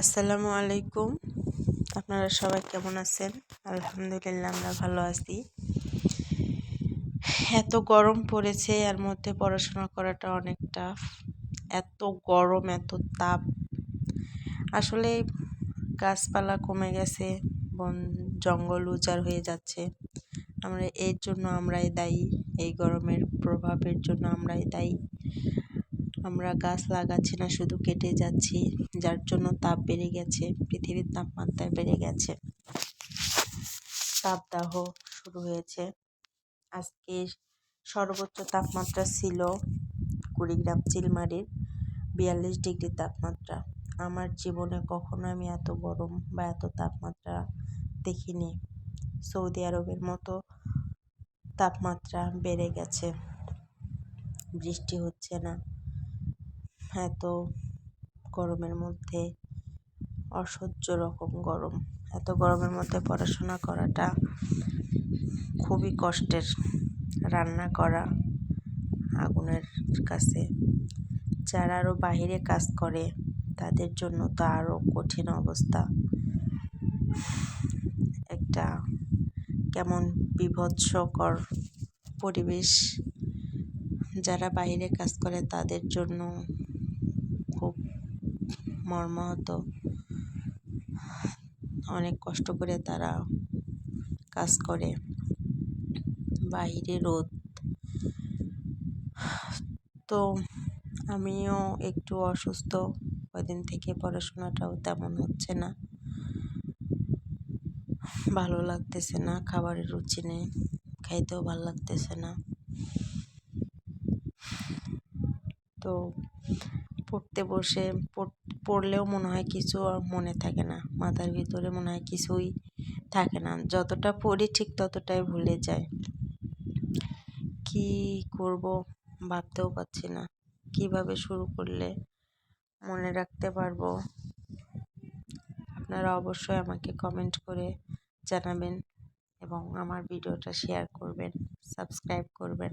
আসসালামু আলাইকুম। আপনারা সবাই কেমন আছেন? আলহামদুলিল্লাহ, আমরা ভালো আছি। এত গরম পড়েছে, এর মধ্যে পড়াশোনা করাটা অনেক টাফ এত গরম, এত তাপ। আসলে গাছপালা কমে গেছে, বন, জঙ্গল উজাড় হয়ে যাচ্ছে। আমরা এর জন্য আমরাই দায়ী, এই গরমের প্রভাবের জন্য আমরাই দায়ী। আমরা গাছ লাগাচ্ছি না, শুধু কেটে যাচ্ছি, যার জন্য তাপ বেড়ে গেছে, পৃথিবীর তাপমাত্রা বেড়ে গেছে। তাপদাহ শুরু হয়েছে। আজকে সর্বোচ্চ তাপমাত্রা ছিল কুড়িগ্রাম চিলমারির বিয়াল্লিশ ডিগ্রি তাপমাত্রা। আমার জীবনে কখনো আমি এত গরম বা এত তাপমাত্রা দেখিনি। সৌদি আরবের মতো তাপমাত্রা বেড়ে গেছে। বৃষ্টি হচ্ছে না। এত গরমের মধ্যে, অসহ্য রকম গরম। এত গরমের মধ্যে পড়াশোনা করাটা খুবই কষ্টের। রান্না করা আগুনের কাছে। যারা আরও বাহিরে কাজ করে, তাদের জন্য তো আরও কঠিন অবস্থা। একটা কেমন বিভৎসকর পরিবেশ। যারা বাইরে কাজ করে, তাদের জন্য খুব মর্মাহত। অনেক কষ্ট করে তারা কাজ করে। বাইরে রোদ। তো আমিও একটু অসুস্থ। কদিন থেকে পড়াশোনাটাও তেমন হচ্ছে না। ভালো লাগতেছে না, খাবারের রুচি নেই, খাইতেও ভালো লাগতেছে না। তো পড়তে বসে পড়লেও মনে হয় কিছু আর মনে থাকে না। মাথার ভিতরে মনে হয় কিছুই থাকে না। যতটা পড়ি ঠিক ততটাই ভুলে যায় কি করব ভাবতেও পারছি না। কীভাবে শুরু করলে মনে রাখতে পারব? আপনারা অবশ্যই আমাকে কমেন্ট করে জানাবেন এবং আমার ভিডিওটা শেয়ার করবেন সাবস্ক্রাইব করবেন।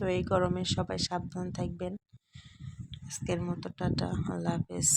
তো এই গরমে সবাই সাবধান থাকবেন। আজকের মতো টাটা আল্লাহ হাফেজ।